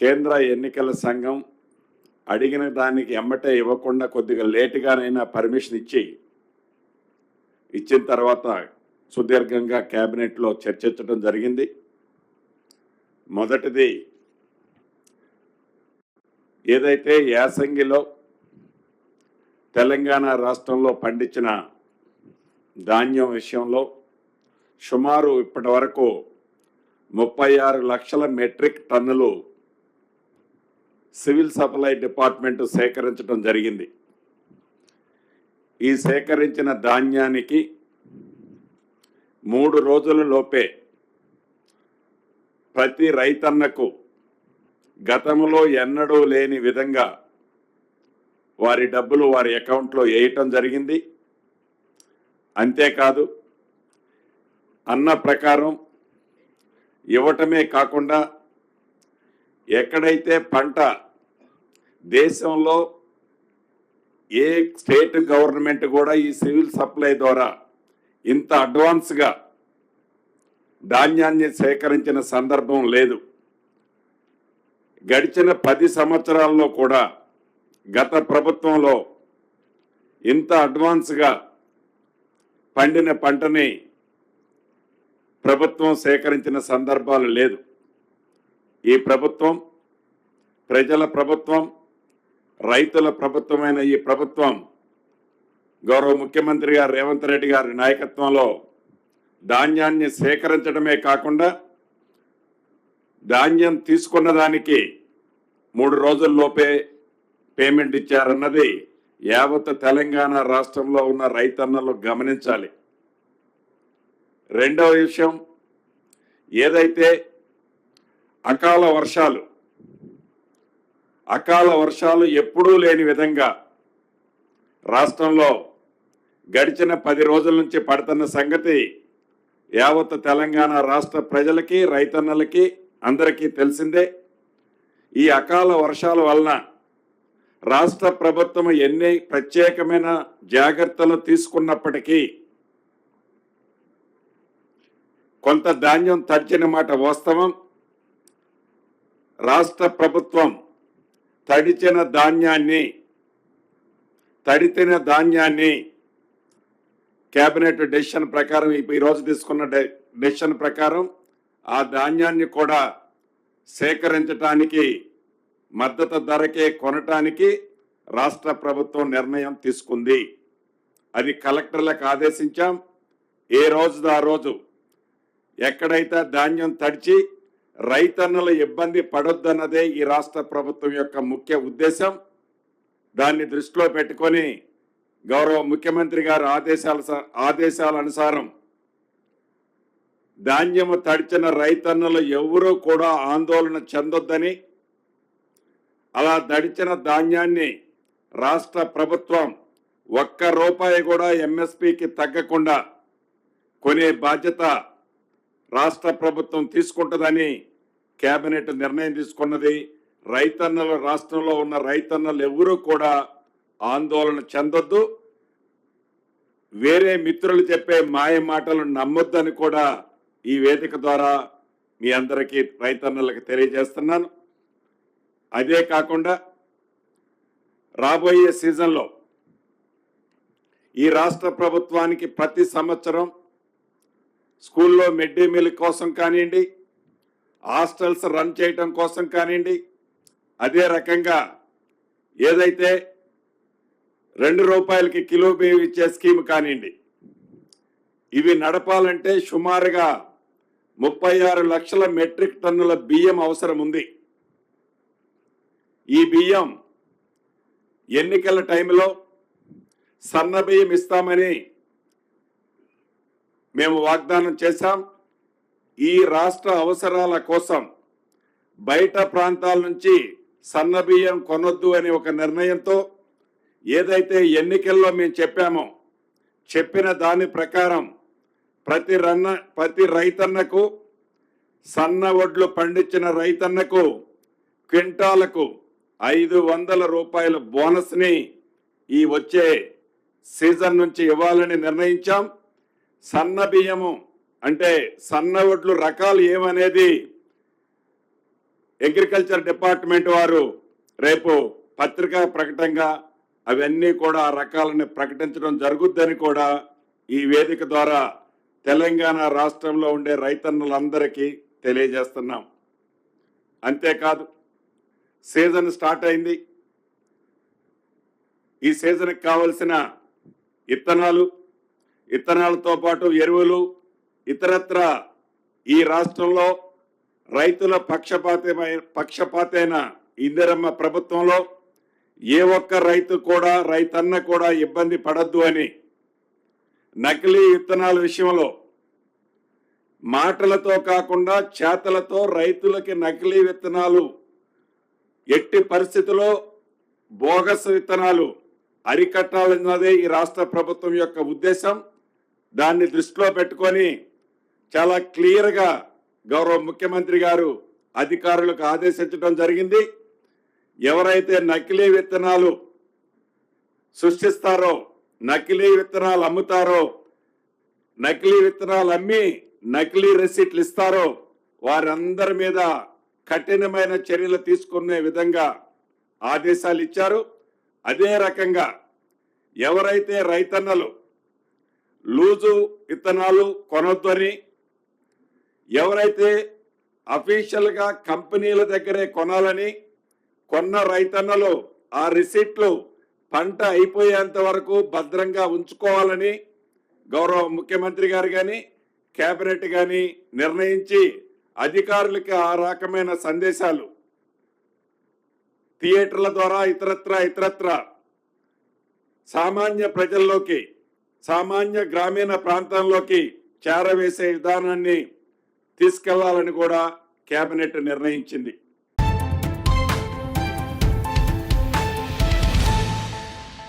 కేంద్ర ఎన్నికల సంఘం అడిగిన దానికి ఎమ్మటే ఇవ్వకుండా కొద్దిగా లేటుగానైనా పర్మిషన్ ఇచ్చి ఇచ్చిన తర్వాత సుదీర్ఘంగా క్యాబినెట్లో చర్చించడం జరిగింది. మొదటిది ఏదైతే యాసంగిలో తెలంగాణ రాష్ట్రంలో పండించిన ధాన్యం విషయంలో సుమారు ఇప్పటి వరకు ముప్పై ఆరు లక్షల మెట్రిక్ టన్నులు సివిల్ సప్లై డిపార్ట్మెంట్ సేకరించడం జరిగింది. ఈ సేకరించిన ధాన్యానికి మూడు రోజుల లోపే ప్రతి రైతన్నకు గతంలో ఎన్నడూ లేని విధంగా వారి డబ్బులు వారి అకౌంట్లో వేయటం జరిగింది. అంతేకాదు అన్న ప్రకారం ఇవ్వటమే కాకుండా ఎక్కడైతే పంట దేశంలో ఏ స్టేట్ గవర్నమెంట్ కూడా ఈ సివిల్ సప్లై ద్వారా ఇంత అడ్వాన్స్గా ధాన్యాన్ని సేకరించిన సందర్భం లేదు. గడిచిన పది సంవత్సరాల్లో కూడా గత ప్రభుత్వంలో ఇంత అడ్వాన్స్గా పండిన పంటని ప్రభుత్వం సేకరించిన సందర్భాలు లేదు. ఈ ప్రభుత్వం ప్రజల ప్రభుత్వం రైతుల ప్రభుత్వమైన ఈ ప్రభుత్వం గౌరవ ముఖ్యమంత్రి గారు రేవంత్ రెడ్డి గారి నాయకత్వంలో ధాన్యాన్ని సేకరించడమే కాకుండా ధాన్యం తీసుకున్న దానికి మూడు రోజుల్లోపే పేమెంట్ ఇచ్చారన్నది యావత్ తెలంగాణ రాష్ట్రంలో ఉన్న రైతన్నలు గమనించాలి. రెండవ విషయం ఏదైతే అకాల వర్షాలు అకాల వర్షాలు ఎప్పుడూ లేని విధంగా రాష్ట్రంలో గడిచిన పది రోజుల నుంచి పడుతున్న సంగతి యావత్ తెలంగాణ రాష్ట్ర ప్రజలకి రైతన్నలకి అందరికీ తెలిసిందే. ఈ అకాల వర్షాల వలన రాష్ట్ర ప్రభుత్వం ఎన్ని ప్రత్యేకమైన జాగ్రత్తలు తీసుకున్నప్పటికీ కొంత ధాన్యం తడిచిన మాట వాస్తవం. రాష్ట్ర ప్రభుత్వం తడిచిన ధాన్యాన్ని తడితిన ధాన్యాన్ని కేబినెట్ డెసిషన్ ప్రకారం ఈ రోజు తీసుకున్న డె- డెసిషన్ ప్రకారం ఆ ధాన్యాన్ని కూడా సేకరించటానికి మద్దతు ధరకే కొనటానికి రాష్ట్ర ప్రభుత్వం నిర్ణయం తీసుకుంది. అది కలెక్టర్లకు ఆదేశించాం. ఏ రోజు ఆ రోజు ఎక్కడైతే ధాన్యం తడిచి రైతన్నుల ఇబ్బంది పడొద్దన్నదే ఈ రాష్ట్ర ప్రభుత్వం యొక్క ముఖ్య ఉద్దేశం. దాన్ని దృష్టిలో పెట్టుకొని గౌరవ ముఖ్యమంత్రి గారి ఆదేశాల స- ఆదేశాల అనుసారం ధాన్యము తడిచిన రైతన్నులు ఎవరూ కూడా ఆందోళన చెందొద్దని అలా తడిచిన ధాన్యాన్ని రాష్ట్ర ప్రభుత్వం ఒక్క రూపాయి కూడా ఎంఎస్పికి తగ్గకుండా కొనే బాధ్యత రాష్ట్ర ప్రభుత్వం తీసుకుంటుందని కేబినెట్ నిర్ణయం తీసుకున్నది. రైతన్నలు రాష్ట్రంలో ఉన్న రైతన్నలు ఎవరూ కూడా ఆందోళన చెందొద్దు. వేరే మిత్రులు చెప్పే మాయ మాటలు నమ్మొద్దని కూడా ఈ వేదిక ద్వారా మీ అందరికీ రైతన్నలకు తెలియజేస్తున్నాను. అదే కాకుండా రాబోయే సీజన్లో ఈ రాష్ట్ర ప్రభుత్వానికి ప్రతి సంవత్సరం స్కూల్లో మిడ్ డే మీల్ కోసం కానివ్వండి హాస్టల్స్ రన్ చేయటం కోసం కానివ్వండి అదే రకంగా ఏదైతే రెండు రూపాయలకి కిలో బియ్యం ఇచ్చే స్కీమ్ కానివ్వండి ఇవి నడపాలంటే సుమారుగా ముప్పై ఆరు లక్షల మెట్రిక్ టన్నుల బియ్యం అవసరం ఉంది. ఈ బియ్యం ఎన్నికల టైంలో సన్న బియ్యం ఇస్తామని మేము వాగ్దానం చేశాం. ఈ రాష్ట్ర అవసరాల కోసం బయట ప్రాంతాల నుంచి సన్న బియ్యం కొనొద్దు అనే ఒక నిర్ణయంతో ఏదైతే ఎన్నికల్లో మేము చెప్పామో చెప్పిన దాని ప్రకారం ప్రతి రన్న ప్రతి రైతన్నకు సన్న వడ్లు పండించిన రైతన్నకు క్వింటాలకు ఐదు వందల రూపాయల బోనస్ని ఈ వచ్చే సీజన్ నుంచి ఇవ్వాలని నిర్ణయించాం. సన్న బియ్యము అంటే సన్న వడ్లు రకాలు ఏమనేది అగ్రికల్చర్ డిపార్ట్మెంట్ వారు రేపు పత్రికా ప్రకటనగా అవన్నీ కూడా ఆ రకాలని ప్రకటించడం జరుగుద్దని కూడా ఈ వేదిక ద్వారా తెలంగాణ రాష్ట్రంలో ఉండే రైతన్నులందరికీ తెలియజేస్తున్నాం. అంతేకాదు సీజన్ స్టార్ట్ అయింది. ఈ సీజన్కి కావలసిన ఇత్తనాలు ఇత్తనాలతో పాటు ఎరువులు ఇతరత్ర ఈ రాష్ట్రంలో రైతుల పక్షపాతమైన పక్షపాతైన ఇందిరమ్మ ప్రభుత్వంలో ఏ ఒక్క రైతు కూడా రైతన్న కూడా ఇబ్బంది పడద్దు అని నకిలీ విత్తనాల విషయంలో మాటలతో కాకుండా చేతలతో రైతులకి నకిలీ విత్తనాలు ఎట్టి పరిస్థితుల్లో బోగస్ విత్తనాలు అరికట్టాలన్నదే ఈ రాష్ట్ర ప్రభుత్వం యొక్క ఉద్దేశం. దాన్ని దృష్టిలో పెట్టుకొని చాలా క్లియర్గా గౌరవ ముఖ్యమంత్రి గారు అధికారులకు ఆదేశించడం జరిగింది. ఎవరైతే నకిలీ విత్తనాలు సృష్టిస్తారో నకిలీ విత్తనాలు అమ్ముతారో నకిలీ విత్తనాలు అమ్మి నకిలీ రెసిట్లు ఇస్తారో వారందరి మీద కఠినమైన చర్యలు తీసుకునే విధంగా ఆదేశాలు ఇచ్చారు. అదే రకంగా ఎవరైతే రైతన్నలు లూజు విత్తనాలు కొనొద్దని ఎవరైతే అఫీషియల్గా కంపెనీల దగ్గరే కొనాలని కొన్న రైతన్నలు ఆ రిసిప్ట్లు పంట అయిపోయేంత వరకు భద్రంగా ఉంచుకోవాలని గౌరవ ముఖ్యమంత్రి గారు కానీ కేబినెట్ కానీ నిర్ణయించి అధికారులకి ఆ రకమైన సందేశాలు థియేటర్ల ద్వారా ఇతరత్ర ఇతరత్ర సామాన్య ప్రజల్లోకి సామాన్య గ్రామీణ ప్రాంతంలోకి చేరవేసే విధానాన్ని తీసుకెళ్ళాలని కూడా కేబినెట్ నిర్ణయించింది.